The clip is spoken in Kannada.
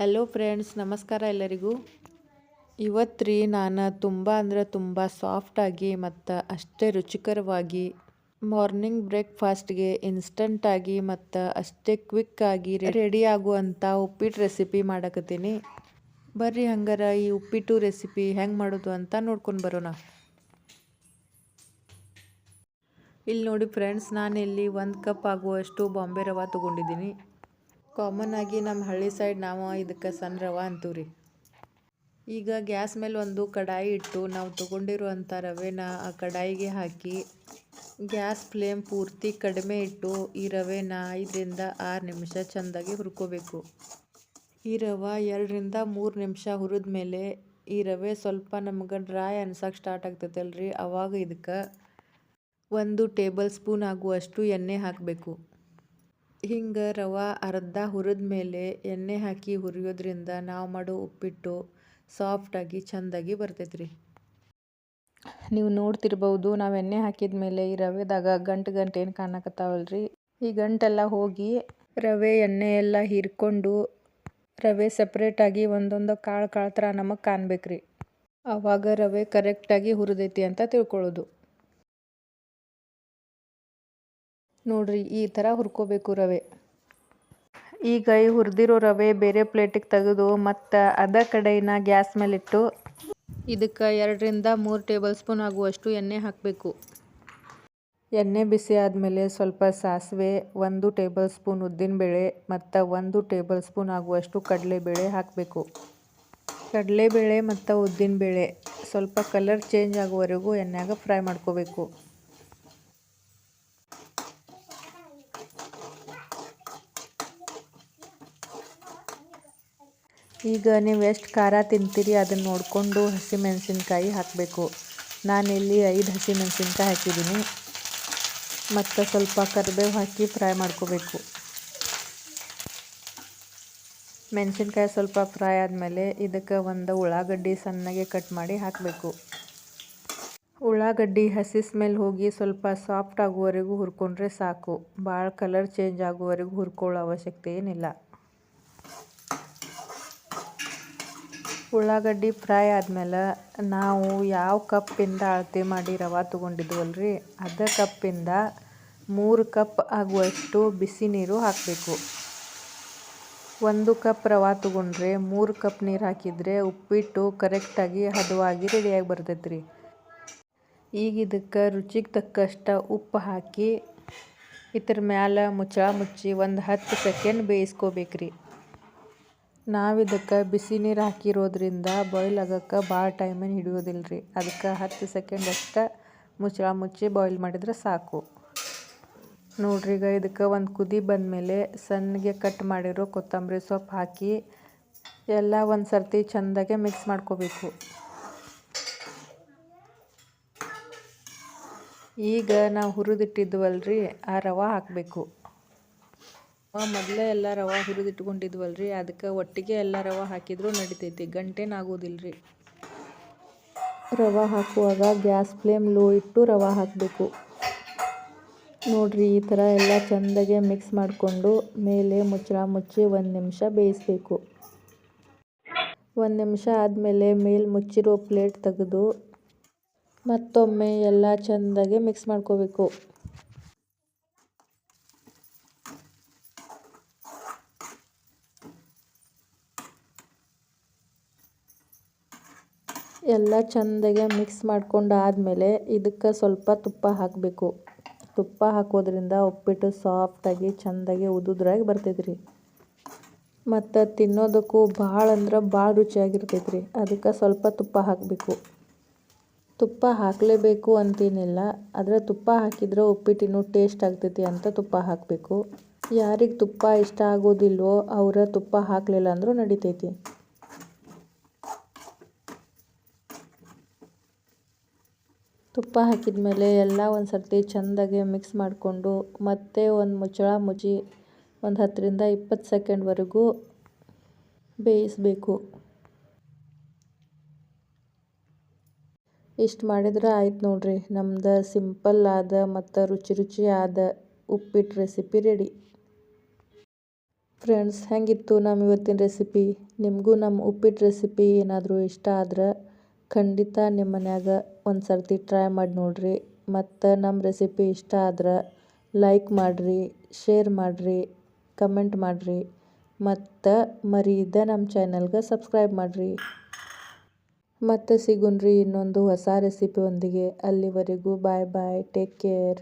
ಹಲೋ ಫ್ರೆಂಡ್ಸ್ ನಮಸ್ಕಾರ ಎಲ್ಲರಿಗೂ. ಇವತ್ತು ರೀ ನಾನು ತುಂಬ ಅಂದ್ರೆ ತುಂಬ ಸಾಫ್ಟಾಗಿ ಮತ್ತು ಅಷ್ಟೇ ರುಚಿಕರವಾಗಿ ಮಾರ್ನಿಂಗ್ ಬ್ರೇಕ್ಫಾಸ್ಟ್ಗೆ ಇನ್ಸ್ಟಂಟಾಗಿ ಮತ್ತು ಅಷ್ಟೇ ಕ್ವಿಕ್ಕಾಗಿ ರೆಡಿ ಆಗುವಂಥ ಉಪ್ಪಿಟ್ಟು ರೆಸಿಪಿ ಮಾಡಕತ್ತೀನಿ. ಬರ್ರಿ ಹಂಗಾರ ಈ ಉಪ್ಪಿಟ್ಟು ರೆಸಿಪಿ ಹೆಂಗೆ ಮಾಡೋದು ಅಂತ ನೋಡ್ಕೊಂಡು ಬರೋಣ. ಇಲ್ಲಿ ನೋಡಿ ಫ್ರೆಂಡ್ಸ್ ನಾನು ಇಲ್ಲಿ ಒಂದು ಕಪ್ ಆಗುವಷ್ಟು ಬಾಂಬೆ ರವಾ ತೊಗೊಂಡಿದ್ದೀನಿ. ಕಾಮನ್ ಆಗಿ ನಮ್ಮ ಹಳ್ಳಿ ಸೈಡ್ ನಾವು ಇದಕ್ಕೆ ಸಣ್ಣ ರವೆ ಅಂತೀವಿ ಈಗ ಗ್ಯಾಸ್ ಮೇಲೆ ಒಂದು ಕಡಾಯಿ ಇಟ್ಟು ನಾವು ತೊಗೊಂಡಿರುವಂಥ ರವೆನ ಆ ಕಡಾಯಿಗೆ ಹಾಕಿ ಗ್ಯಾಸ್ ಫ್ಲೇಮ್ ಪೂರ್ತಿ ಕಡಿಮೆ ಇಟ್ಟು ಈ ರವೆನ ಐದರಿಂದ ಆರು ನಿಮಿಷ ಚೆಂದಾಗಿ ಹುರ್ಕೋಬೇಕು. ಈ ರವೆ ಎರಡರಿಂದ ಮೂರು ನಿಮಿಷ ಹುರಿದ ಮೇಲೆ ಈ ರವೆ ಸ್ವಲ್ಪ ನಮ್ಗೆ ಡ್ರೈ ಅನ್ಸಕ್ಕೆ ಸ್ಟಾರ್ಟ್ ಆಗ್ತೈತಲ್ರಿ. ಅವಾಗ ಇದಕ್ಕೆ ಒಂದು ಟೇಬಲ್ ಸ್ಪೂನ್ ಆಗುವಷ್ಟು ಎಣ್ಣೆ ಹಾಕಬೇಕು. ಹಿಂಗೆ ರವೆ ಅರ್ಧ ಹುರಿದ ಮೇಲೆ ಎಣ್ಣೆ ಹಾಕಿ ಹುರಿಯೋದ್ರಿಂದ ನಾವು ಮಾಡೋ ಉಪ್ಪಿಟ್ಟು ಸಾಫ್ಟಾಗಿ ಚಂದಾಗಿ ಬರ್ತೈತೆ ರೀ ನೀವು ನೋಡ್ತಿರ್ಬೋದು ನಾವು ಎಣ್ಣೆ ಹಾಕಿದ ಮೇಲೆ ಈ ರವೆದಾಗ ಗಂಟು ಗಂಟು ಏನು ಕಾಣಕತ್ತಾವಲ್ರಿ? ಈ ಗಂಟೆಲ್ಲ ಹೋಗಿ ರವೆ, ಎಣ್ಣೆ ಎಲ್ಲ ಹೀರ್ಕೊಂಡು ರವೆ ಸಪ್ರೇಟಾಗಿ ಒಂದೊಂದು ಕಾಳು ಕಾಳು ಥರ ನಮಗೆ ಕಾಣ್ಬೇಕ್ರಿ. ಆವಾಗ ರವೆ ಕರೆಕ್ಟಾಗಿ ಹುರಿದೈತಿ ಅಂತ ತಿಳ್ಕೊಳ್ಳೋದು. ನೋಡ್ರಿ ಈ ಥರ ಹುರ್ಕೋಬೇಕು ರವೆ. ಈಗ ಈ ಹುರಿದಿರೋ ರವೆ ಬೇರೆ ಪ್ಲೇಟಿಗೆ ತೆಗೆದು ಮತ್ತು ಅದ ಕಡೆಯಿನ ಗ್ಯಾಸ್ ಮೇಲಿಟ್ಟು ಇದಕ್ಕೆ ಎರಡರಿಂದ ಮೂರು ಟೇಬಲ್ ಸ್ಪೂನ್ ಆಗುವಷ್ಟು ಎಣ್ಣೆ ಹಾಕಬೇಕು. ಎಣ್ಣೆ ಬಿಸಿ ಆದಮೇಲೆ ಸ್ವಲ್ಪ ಸಾಸಿವೆ ಒಂದು ಟೇಬಲ್ ಸ್ಪೂನ್ ಉದ್ದಿನಬೇಳೆ ಮತ್ತು ಒಂದು ಟೇಬಲ್ ಸ್ಪೂನ್ ಆಗುವಷ್ಟು ಕಡಲೆಬೇಳೆ ಹಾಕಬೇಕು. ಕಡಲೆಬೇಳೆ ಮತ್ತು ಉದ್ದಿನಬೇಳೆ ಸ್ವಲ್ಪ ಕಲರ್ ಚೇಂಜ್ ಆಗುವವರೆಗೂ ಎಣ್ಣೆಗೆ ಫ್ರೈ ಮಾಡ್ಕೋಬೇಕು. ಈಗ ನೀವು ಎಷ್ಟು ಖಾರ ತಿಂತೀರಿ ಅದನ್ನು ನೋಡಿಕೊಂಡು ಹಸಿಮೆಣಸಿನ್ಕಾಯಿ ಹಾಕಬೇಕು. ನಾನಿಲ್ಲಿ ಐದು ಹಸಿಮೆಣಸಿನ್ಕಾಯಿ ಹಾಕಿದ್ದೀನಿ. ಮತ್ತು ಸ್ವಲ್ಪ ಕರಿಬೇವು ಹಾಕಿ ಫ್ರೈ ಮಾಡ್ಕೋಬೇಕು. ಮೆಣಸಿನ್ಕಾಯಿ ಸ್ವಲ್ಪ ಫ್ರೈ ಆದಮೇಲೆ ಇದಕ್ಕೆ ಒಂದು ಉಳ್ಳಾಗಡ್ಡಿ ಸಣ್ಣಗೆ ಕಟ್ ಮಾಡಿ ಹಾಕಬೇಕು. ಉಳ್ಳಾಗಡ್ಡಿ ಹಸಿ ಸ್ಮೆಲ್ ಹೋಗಿ ಸ್ವಲ್ಪ ಸಾಫ್ಟ್ ಆಗುವವರೆಗೂ ಹುರ್ಕೊಂಡ್ರೆ ಸಾಕು. ಭಾಳ ಕಲರ್ ಚೇಂಜ್ ಆಗುವವರೆಗೂ ಹುರ್ಕೊಳ್ಳೋ ಅವಶ್ಯಕತೆ ಏನಿಲ್ಲ. ಉಳ್ಳಾಗಡ್ಡಿ ಫ್ರೈ ಆದಮೇಲೆ ನಾವು ಯಾವ ಕಪ್ಪಿಂದ ಅಳತೆ ಮಾಡಿ ರವೆ ತೊಗೊಂಡಿದ್ವಲ್ರಿ? ಅದೇ ಕಪ್ಪಿಂದ ಮೂರು ಕಪ್ ಆಗುವಷ್ಟು ಬಿಸಿ ನೀರು ಹಾಕಬೇಕು. ಒಂದು ಕಪ್ ರವೆ ತೊಗೊಂಡ್ರೆ ಮೂರು ಕಪ್ ನೀರು ಹಾಕಿದರೆ ಉಪ್ಪಿಟ್ಟು ಕರೆಕ್ಟಾಗಿ ಹದವಾಗಿ ರೆಡಿಯಾಗಿ ಬರ್ತೈತೆ ರೀ ಈಗ ಇದಕ್ಕೆ ರುಚಿಗೆ ತಕ್ಕಷ್ಟು ಉಪ್ಪು ಹಾಕಿ ಇದ್ರ ಮ್ಯಾಲ ಮುಚ್ಚಳ ಮುಚ್ಚಿ ಒಂದು ಹತ್ತು ಸೆಕೆಂಡ್ ಬೇಯಿಸ್ಕೋಬೇಕ್ರಿ. ನಾವು ಇದಕ್ಕೆ ಬಿಸಿ ನೀರು ಹಾಕಿರೋದ್ರಿಂದ ಬಾಯ್ಲ್ ಆಗೋಕ್ಕೆ ಭಾಳ್ ಟೈಮೇನು ಹಿಡಿಯೋದಿಲ್ಲ ರೀ ಅದಕ್ಕೆ ಹತ್ತು ಸೆಕೆಂಡ್ ಅಷ್ಟ ಮುಚ್ಚಳ ಮುಚ್ಚಿ ಬಾಯ್ಲ್ ಮಾಡಿದ್ರೆ ಸಾಕು. ನೋಡ್ರಿ ಈಗ ಇದಕ್ಕೆ ಒಂದು ಕುದಿ ಬಂದಮೇಲೆ ಸಣ್ಣಗೆ ಕಟ್ ಮಾಡಿರೋ ಕೊತ್ತಂಬರಿ ಸೊಪ್ಪು ಹಾಕಿ ಎಲ್ಲ ಒಂದು ಸರ್ತಿ ಚಂದಾಗೆ ಮಿಕ್ಸ್ ಮಾಡ್ಕೋಬೇಕು. ಈಗ ನಾವು ಹುರಿದಿಟ್ಟಿದ್ವಲ್ರಿ ಆ ರವಾ ಹಾಕಬೇಕು. ಮೊದಲೇ ಎಲ್ಲ ರವೆ ರೀ ಅದಕ್ಕೆ ಒಟ್ಟಿಗೆ ಎಲ್ಲ ರವೆ ಹಾಕಿದರೂ ನಡಿತೈತಿ ಗಂಟೇನ ಆಗೋದಿಲ್ಲ ರವೆ ಹಾಕುವಾಗ ಗ್ಯಾಸ್ ಫ್ಲೇಮ್ ಲೋ ಇಟ್ಟು ರವೆ ಹಾಕಬೇಕು. ನೋಡಿರಿ ಈ ಥರ ಎಲ್ಲ ಚೆಂದಾಗೆ ಮಿಕ್ಸ್ ಮಾಡಿಕೊಂಡು ಮೇಲೆ ಮುಚ್ಚಳ ಮುಚ್ಚಿ ಒಂದು ನಿಮಿಷ ಬೇಯಿಸಬೇಕು. ಒಂದು ನಿಮಿಷ ಆದಮೇಲೆ ಮೇಲೆ ಮುಚ್ಚಿರೋ ಪ್ಲೇಟ್ ತೆಗೆದು ಮತ್ತೊಮ್ಮೆ ಎಲ್ಲ ಚೆಂದಾಗೆ ಮಿಕ್ಸ್ ಮಾಡ್ಕೋಬೇಕು. ಎಲ್ಲ ಚೆಂದಾಗೆ ಮಿಕ್ಸ್ ಮಾಡ್ಕೊಂಡು ಆದಮೇಲೆ ಇದಕ್ಕೆ ಸ್ವಲ್ಪ ತುಪ್ಪ ಹಾಕಬೇಕು. ತುಪ್ಪ ಹಾಕೋದ್ರಿಂದ ಉಪ್ಪಿಟ್ಟು ಸಾಫ್ಟಾಗಿ ಚಂದಾಗಿ ಉದುದ್ರಾಗಿ ಬರ್ತೈತೆ ರೀ ಮತ್ತು ತಿನ್ನೋದಕ್ಕೂ ಭಾಳ ಅಂದ್ರೆ ಭಾಳ ರುಚಿಯಾಗಿರ್ತೈತೆ ರೀ ಅದಕ್ಕೆ ಸ್ವಲ್ಪ ತುಪ್ಪ ಹಾಕಬೇಕು. ತುಪ್ಪ ಹಾಕಲೇಬೇಕು ಅಂತೇನಿಲ್ಲ. ಆದರೆ ತುಪ್ಪ ಹಾಕಿದ್ರೆ ಉಪ್ಪಿಟ್ಟಿನೂ ಟೇಸ್ಟ್ ಆಗ್ತೈತಿ ಅಂತ ತುಪ್ಪ ಹಾಕಬೇಕು. ಯಾರಿಗೆ ತುಪ್ಪ ಇಷ್ಟ ಆಗೋದಿಲ್ವೋ ಅವರ ತುಪ್ಪ ಹಾಕಲಿಲ್ಲ ಅಂದರೂ ನಡಿತೈತಿ. ತುಪ್ಪ ಹಾಕಿದ ಮೇಲೆ ಎಲ್ಲ ಒಂದು ಸರ್ತಿ ಚೆಂದಾಗಿ ಮಿಕ್ಸ್ ಮಾಡಿಕೊಂಡು ಮತ್ತೆ ಒಂದು ಮುಚ್ಚಳ ಮುಚ್ಚಿ ಒಂದು ಹತ್ತರಿಂದ ಇಪ್ಪತ್ತು ಸೆಕೆಂಡ್ವರೆಗೂ ಬೇಯಿಸಬೇಕು. ಇಷ್ಟು ಮಾಡಿದ್ರೆ ಆಯ್ತು ನೋಡ್ರಿ. ನಮ್ದು ಸಿಂಪಲ್ ಆದ ಮತ್ತು ರುಚಿ ರುಚಿ ಆದ ಉಪ್ಪಿಟ್ಟು ರೆಸಿಪಿ ರೆಡಿ ಫ್ರೆಂಡ್ಸ್ ಹೆಂಗಿತ್ತು ನಮ್ಮ ಇವತ್ತಿನ ರೆಸಿಪಿ ನಿಮಗೂ ನಮ್ಮ ಉಪ್ಪಿಟ್ಟು ರೆಸಿಪಿ ಏನಾದರೂ ಇಷ್ಟ ಆದ್ರೆ ಖಂಡಿತ ನಿಮ್ಮ ಮನ್ಯಾಗ ಒಂದು ಸರ್ತಿ ಟ್ರೈ ಮಾಡಿ ನೋಡಿರಿ. ಮತ್ತು ನಮ್ಮ ರೆಸಿಪಿ ಇಷ್ಟ ಆದ್ರೆ ಲೈಕ್ ಮಾಡಿರಿ ಶೇರ್ ಮಾಡಿರಿ ಕಮೆಂಟ್ ಮಾಡಿರಿ. ಮತ್ತು ಮರೀದೆ ನಮ್ಮ ಚಾನಲ್ಗೆ ಸಬ್ಸ್ಕ್ರೈಬ್ ಮಾಡಿರಿ. ಮತ್ತೆ ಸಿಗುನ್ರಿ ಇನ್ನೊಂದು ಹೊಸ ರೆಸಿಪಿಯೊಂದಿಗೆ ಅಲ್ಲಿವರೆಗೂ ಬಾಯ್ ಬಾಯ್ ಟೇಕ್ ಕೇರ್